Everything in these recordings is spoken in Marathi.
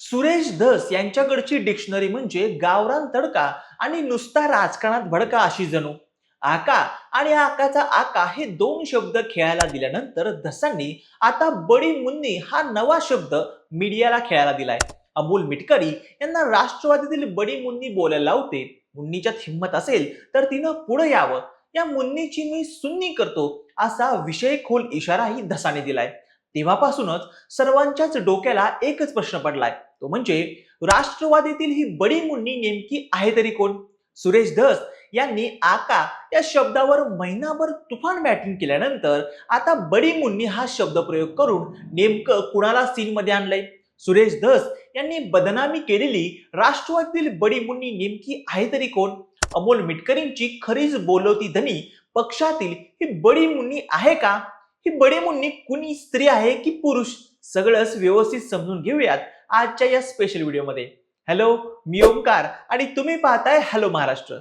सुरेश धस यांच्याकडची डिक्शनरी म्हणजे गावरान तडका आणि नुसता राजकारणात भडका अशी जणू. आका आणि आकाचा आका हे दोन शब्द खेळायला दिल्यानंतर धसांनी आता बडी मुन्नी हा नवा शब्द मीडियाला खेळायला दिलाय. अमोल मिटकरी यांना राष्ट्रवादीतील बडी मुन्नी बोलायला लावते. मुन्नीच्यात हिंमत असेल तर तिनं पुढे यावं. या मुन्नीची मी सुन्नी करतो असा विषय खोल इशाराही धसाने दिलाय. तेव्हापासूनच सर्वांच्याच डोक्याला एकच प्रश्न पडलाय. तो म्हणजे राष्ट्रवादीतील ही बडी मुन्नी नेमकी आहे तरी कोण? सुरेश धस यांनी आका या शब्दावर महिनाभर तुफान बॅटिंग केल्यानंतर आता बडी मुन्नी हा शब्द प्रयोग करून नेमकं कुणाला सीनमध्ये आणलंय? सुरेश धस यांनी बदनामी केलेली राष्ट्रवादीतील बडी मुन्नी नेमकी आहे तरी कोण? अमोल मिटकरींची खरीच बोलवती धनी पक्षातील ही बडी मुन्नी आहे का? ही बडी मुन्नी कुणी स्त्री आहे की पुरुष? सगळंच व्यवस्थित समजून घेऊयात. आजच्या या स्पेशल व्हिडिओमध्ये हॅलो मी ओमकार आणि तुम्ही पाहताय हॅलो महाराष्ट्र.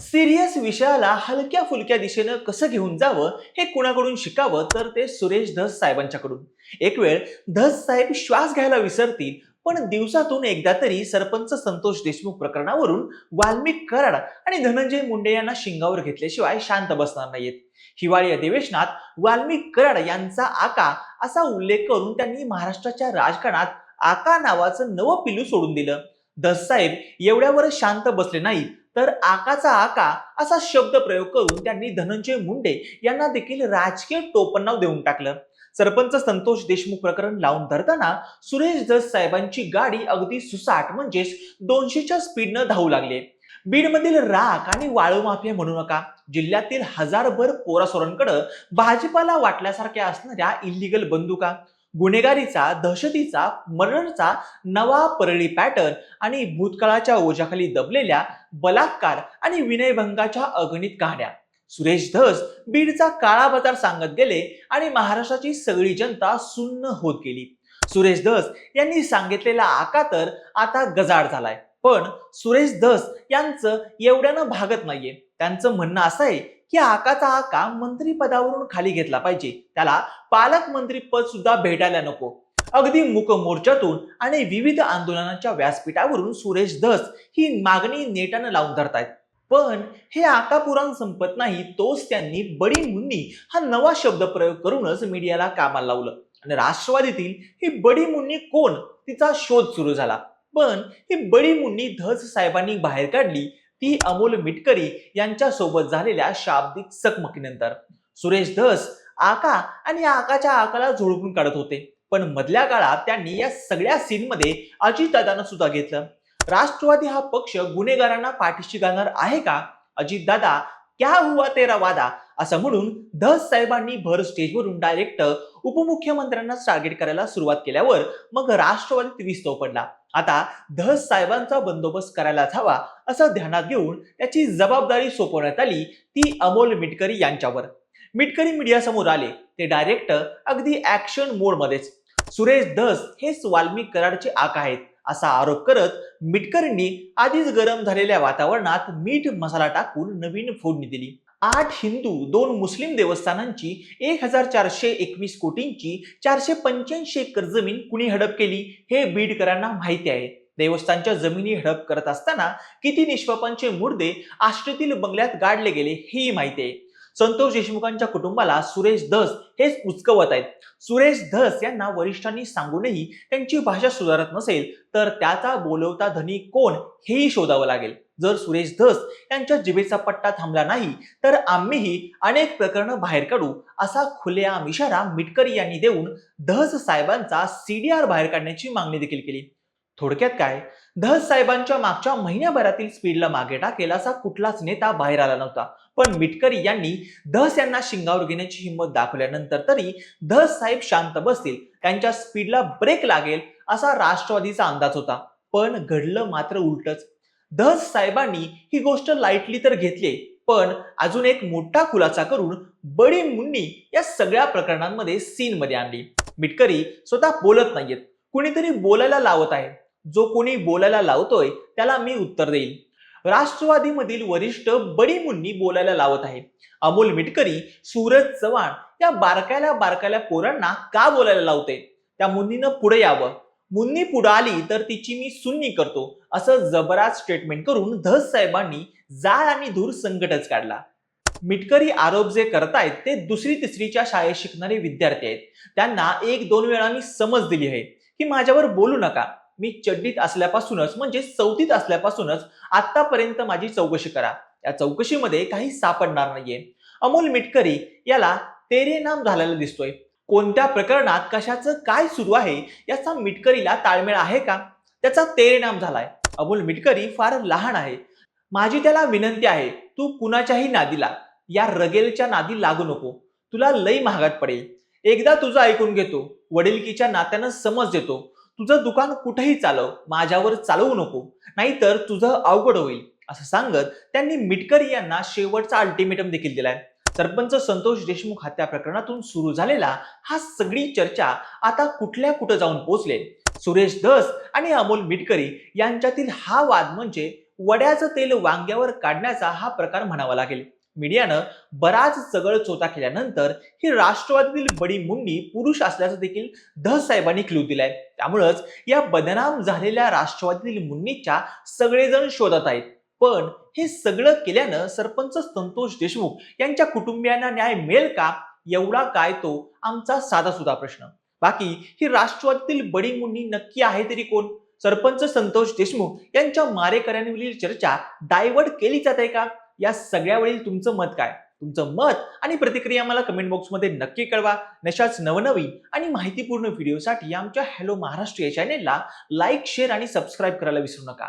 सिरियस विषयाला हलक्या फुलक्या दिशेनं कसं घेऊन जावं हे कुणाकडून शिकावं तर ते सुरेश धस साहेबांच्याकडून. एक वेळ धस साहेब श्वास घ्यायला विसरतील पण दिवसातून एकदा तरी सरपंच संतोष देशमुख प्रकरणावरून वाल्मिक कराड आणि धनंजय मुंडे यांना शिंगावर घेतल्याशिवाय शांत बसणार नाहीत हिवाळी अधिवेशनात वाल्मिक कराड यांचा आका असा उल्लेख करून त्यांनी महाराष्ट्राच्या राजकारणात आका नावाचं नवं पिलू सोडून दिलं. धस साहेब एवढ्यावर शांत बसले नाहीत. तर आकाचा आका असा शब्द प्रयोग करून त्यांनी धनंजय मुंडे यांना देखील राजकीय टोपणनाव देऊन टाकलं. सरपंच संतोष देशमुख प्रकरण लावून धरताना सुरेश दस साहेबांची गाडी अगदी सुसाट म्हणजेच दोनशेच्या स्पीडनं धावू लागले. बीडमधील राख आणि वाळू माफिया म्हणू नका. जिल्ह्यातील हजारभर पोरासोरांकडे भाजपाला वाटल्यासारख्या असणाऱ्या इलिगल बंदुका. गुन्हेगारीचा दहशतीचा मर्डरचा नवा परळी पॅटर्न आणि भूतकाळाच्या ओझ्याखाली दबलेल्या बलात्कार आणि विनयभंगाच्या अगणित कहाण्या. सुरेश धस बीडचा काळा बाजार सांगत गेले आणि महाराष्ट्राची सगळी जनता सुन्न होत गेली. सुरेश धस यांनी सांगितलेला आका तर आता गजाड झालाय. पण सुरेश धस यांचं एवढ्यानं भागत नाहीये. त्यांचं म्हणणं असं आहे की आकाचा आका मंत्रीपदावरून खाली घेतला पाहिजे. त्याला पालकमंत्री पद सुद्धा भेटायला नको. अगदी मुक मोर्चातून आणि विविध आंदोलनाच्या व्यासपीठावरून सुरेश धस ही मागणी नेटानं लावून धरतायत. पण हे आका पुराण संपत नाही तोच त्यांनी बडी मुन्नी हा नवा शब्द प्रयोग करूनच मीडियाला कामाला लावलं. आणि राष्ट्रवादीतील ही बडी मुन्नी कोण? तिचा शोध सुरू झाला. पण ही बडी मुन्नी धस साहेबांनी बाहेर काढली ती अमोल मिटकरी यांच्या सोबत झालेल्या शाब्दिक चकमकीनंतर. सुरेश धस आका आणि आकाच्या आकाला झोडपून काढत होते पण मधल्या काळात त्यांनी या सगळ्या सीनमध्ये अजितदादांना सुद्धा घेतलं. राष्ट्रवादी हा पक्ष गुन्हेगारांना पाठीशी घालणार आहे का? अजितदादा क्या हुआ तेरा वादा? असं म्हणून धस साहेबांनी भर स्टेजवरून डायरेक्ट उपमुख्यमंत्र्यांना टार्गेट करायला सुरुवात केल्यावर मग राष्ट्रवादीत विस्तव पडला. आता धस साहेबांचा बंदोबस्त करायलाच हवा असं ध्यानात घेऊन त्याची जबाबदारी सोपवण्यात आली ती अमोल मिटकरी यांच्यावर. मिटकरी मीडिया समोर आले. ते डायरेक्ट अगदी ऍक्शन मोडमध्येच सुरेश धस हेच वाल्मिक कराडचे आक आहेत असा आरोप करत मिटकरींनी आधीच गरम झालेल्या वातावरणात मीठ मसाला टाकून नवीन फोडणी दिली. आठ हिंदू दोन मुस्लिम देवस्थानांची एक हजार चारशे एकवीस कोटींची चारशे पंच्याऐंशी एकर जमीन कुणी हडप केली हे बीडकरांना माहिती आहे. देवस्थानच्या जमिनी हडप करत असताना किती निष्पापांचे मुर्दे आष्टीतील बंगल्यात गाडले गेले हेही माहिती आहे. संतोष देशमुखांच्या कुटुंबाला सुरेश धस हेच उचकवत आहेत. सुरेश धस यांना वरिष्ठांनी सांगूनही त्यांची भाषा सुधारत नसेल तर त्याचा बोलवता धनी कोण हेही शोधावं लागेल. जर सुरेश धस यांच्या जिभेचा पट्टा थांबला नाही तर आम्हीही अनेक प्रकरणं बाहेर काढू असा खुलेआम इशारा मिटकरी यांनी देऊन धस साहेबांचा सीडीआर बाहेर काढण्याची मागणी देखील केली. थोडक्यात काय? धस साहेबांच्या मागच्या महिन्याभरातील स्पीडला मागे टाकेल असा कुठलाच नेता बाहेर आला नव्हता. पण मिटकरी यांनी धस यांना शिंगावर घेण्याची हिंमत दाखवल्यानंतर तरी धस साहेब शांत बसतील त्यांच्या स्पीडला ब्रेक लागेल असा राष्ट्रवादीचा अंदाज होता. पण घडलं मात्र उलटच. धस साहेबांनी ही गोष्ट लाईटली तर घेतली पण अजून एक मोठा खुलासा करून बडी मुन्नी या सगळ्या प्रकरणांमध्ये सीन मध्ये आणली. मिटकरी स्वतः बोलत नाहीयेत. कुणीतरी बोलायला लावत आहे. जो कोणी बोलायला लावतोय त्याला मी उत्तर देईल राष्ट्रवादीमधील वरिष्ठ बडी मुन्नी बोलायला लावत आहे. अमोल मिटकरी सूरज चव्हाण या बारकायला बारकायला पोरांना का बोलायला लावते? त्या मुन्नीनं पुढे यावं. मुन्नी पुढं आली तर तिची मी सुन्नी करतो असं जबराज स्टेटमेंट करून धस साहेबांनी जाळ आणि धूर संकटच काढला. मिटकरी आरोप जे करतायत ते दुसरी तिसरीच्या शाळेत शिकणारे विद्यार्थी आहेत. त्यांना एक दोन वेळा मी समज दिली आहे. की माझ्यावर बोलू नका. मी चड्डीत असल्यापासूनच म्हणजे चौथीत असल्यापासूनच आतापर्यंत माझी चौकशी करा. या चौकशीमध्ये काही सापडणार नाहीये. अमोल मिटकरी याला तेरे नाम झालेला दिसतोय. कोणत्या प्रकरणात कशाचं काय सुरू आहे? याचा मिटकरीला ताळमेळ आहे का? त्याचा तेरेनाम झालाय. अमोल मिटकरी फार लहान आहे. माझी त्याला विनंती आहे तू कुणाच्याही नादीला या रगेलच्या नादी लागू नको. तुला लई महागात पडेल. एकदा तुझं ऐकून घेतो. वडिलकीच्या नात्यानं समज देतो. तुझं दुकान कुठेही चालव माझ्यावर चालवू नको. नाहीतर तुझं अवघड होईल. असं सांगत त्यांनी मिटकरी यांना शेवटचा अल्टिमेटम देखील दिलाय. सरपंच संतोष देशमुख हत्या प्रकरणातून सुरू झालेला हा सगळी चर्चा आता कुठल्या कुठं जाऊन पोहोचले? सुरेश धस आणि अमोल मिटकरी यांच्यातील हा वाद म्हणजे वड्याचं तेल वांग्यावर काढण्याचा हा प्रकार म्हणावा लागेल. मीडियानं बराच चगळ चोता केल्यानंतर ही राष्ट्रवादीतील बडी मुंडी पुरुष असल्याचं देखील धस साहेबांनी क्लू दिलाय. त्यामुळंच या बदनाम झालेल्या राष्ट्रवादीतील मुन्नीच्या सगळेजण शोधत आहेत. पण हे सगळं केल्यानं सरपंच संतोष देशमुख यांच्या कुटुंबियांना न्याय मिळेल का? एवढा काय तो आमचा साधा सुद्धा प्रश्न. बाकी ही राष्ट्रवादीतील बडी मुंडी नक्की आहे तरी कोण? सरपंच संतोष देशमुख यांच्या मारेकऱ्यांवरील चर्चा डायव्हर्ट केली जाते का? या सगळ्यावरील तुमचं मत काय? तुमचं मत आणि प्रतिक्रिया मला कमेंट बॉक्समध्ये नक्की कळवा. नशाच नवनवीन आणि माहितीपूर्ण व्हिडिओसाठी आमच्या हॅलो महाराष्ट्र या चॅनेलला लाईक शेअर आणि सबस्क्राईब करायला विसरू नका.